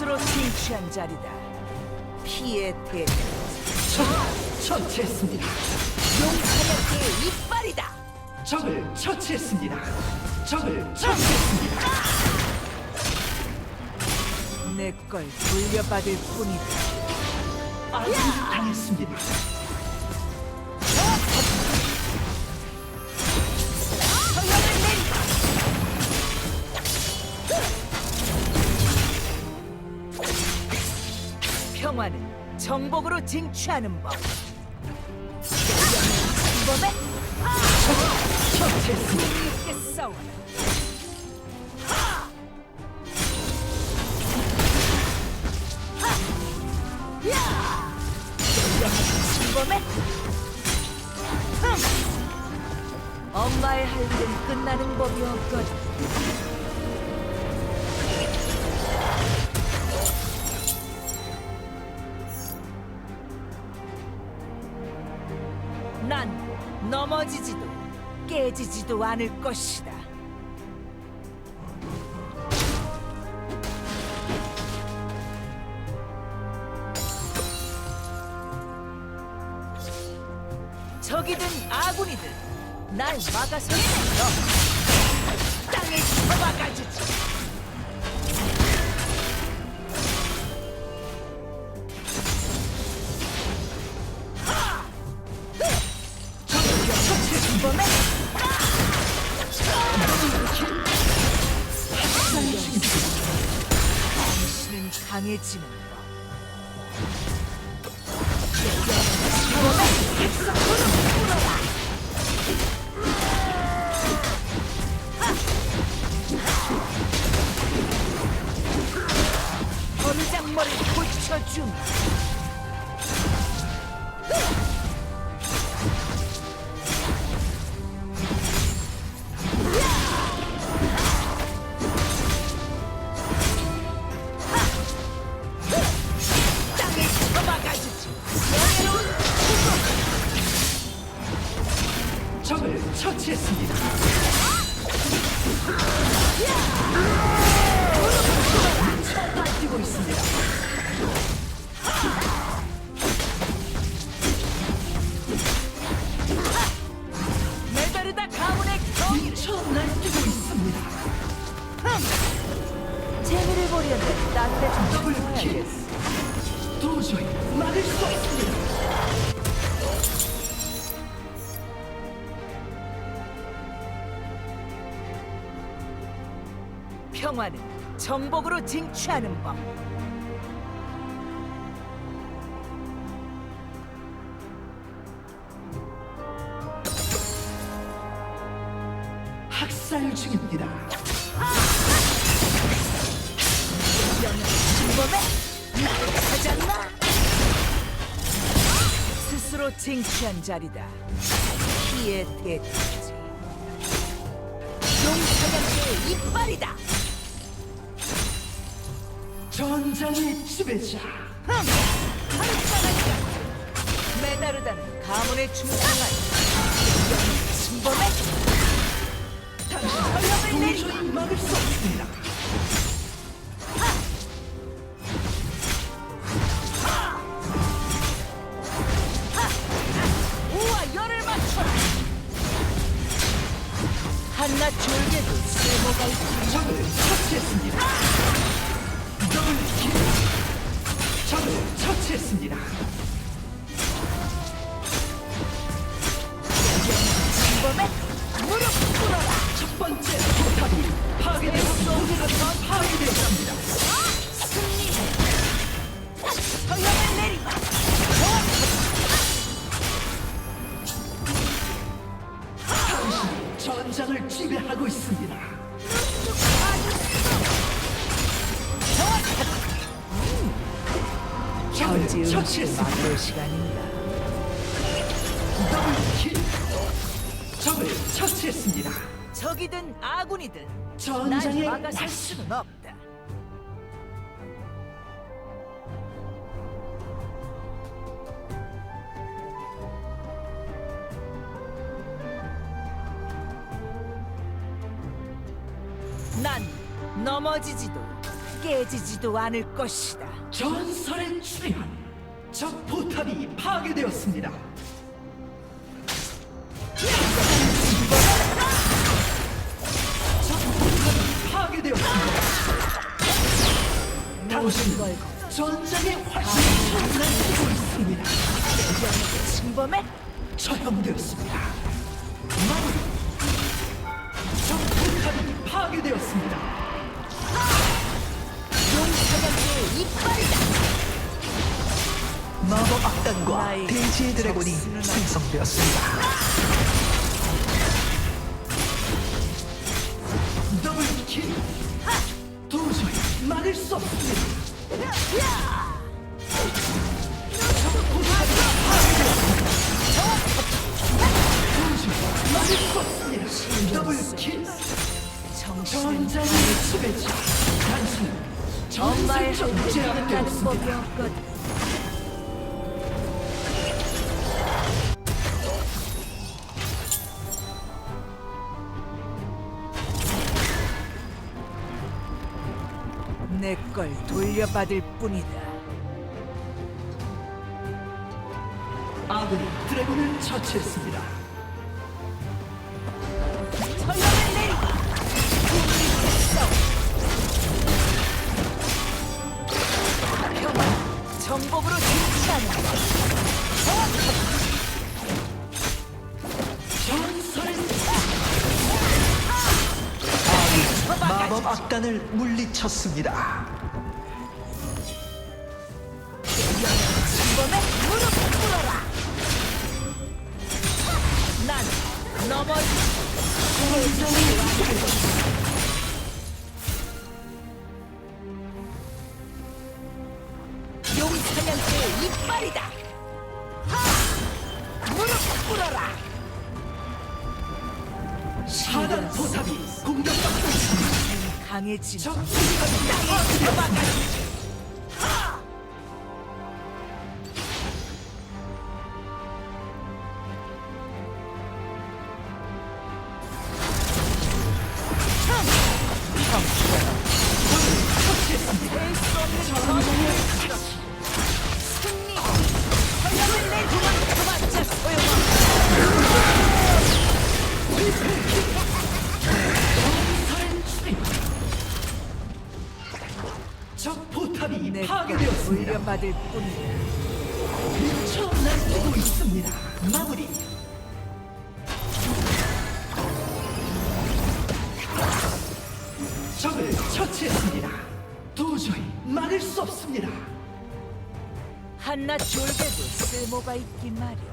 스스로 쟁취한 자리다. 피의 대 적을 처치했습니다. 용사냥개의 이빨이다. 적을 처치했습니다. 적을 처치했습니다. 내 걸 돌려받을 뿐이다. 아군이 당했습니다. 평화는 정복으로 쟁취하는 법. 범에 처치했습니다. 있게 싸워라. 범에 엄마의 할 일은 끝나는 법이 없거든. 난 넘어지지도 깨지지도 않을 것이다. 적이든 아군이든 날 막아서는 너 땅에 쳐박아주지. 당신 적을 처치했습니다. 뛰고 있습니다. 메다르다 가문의 경위를 처음 날뛰고 있습니다. 재미를 보려면 딴데 좀 더블 킬. 해야겠어. 도저히 막을 수 없습니다. 평화는 정복으로 쟁취하는 법. 학살 중입니다. 범에? 스스로 쟁취한 자리다. 피의 대가지. 용사냥개의 이빨이다. 전장의 지배자. 메다르다는 가문의 충성한 신범에 당신 도저히 막을 수 없습니다. 음식을 처치했습니다. 만들. 적을. 적이든 아군이든 날 막아설 낚시. 수는 없다 난 넘어지지도 깨지지도 않을 것이다. 전설의 출현. 적 포탑이 파괴되었습니다. 적 포탑이 파괴되었습니다. 당신 전장의 활성을 장난치고 있습니다. 침범해 처형되었습니다. 적 포탑이 파괴되었습니다. 이빨이다. 마법 악단과 대지의 드래곤이. 생성되었습니다. 더블 킬. 도저히 막을 수 없습니다. 법이 없거든. 내걸 돌려받을 뿐이다. 아군이 드래곤을 처치했습니다. 악단을 물리쳤습니다. 범에 무릎 꿇어라. 난 넘어 용사냥개의 이빨이다. 하! 무릎 꿇어라. 하단 포탑이 공격받고 있습니다. 강해진 적 포탑 뿐이다. 미쳐 날뛰고 있습니다. 마무리. 적을 처치했습니다. 도저히 막을 수 없습니다. 한낱 졸개도 쓸모가 있기 마련.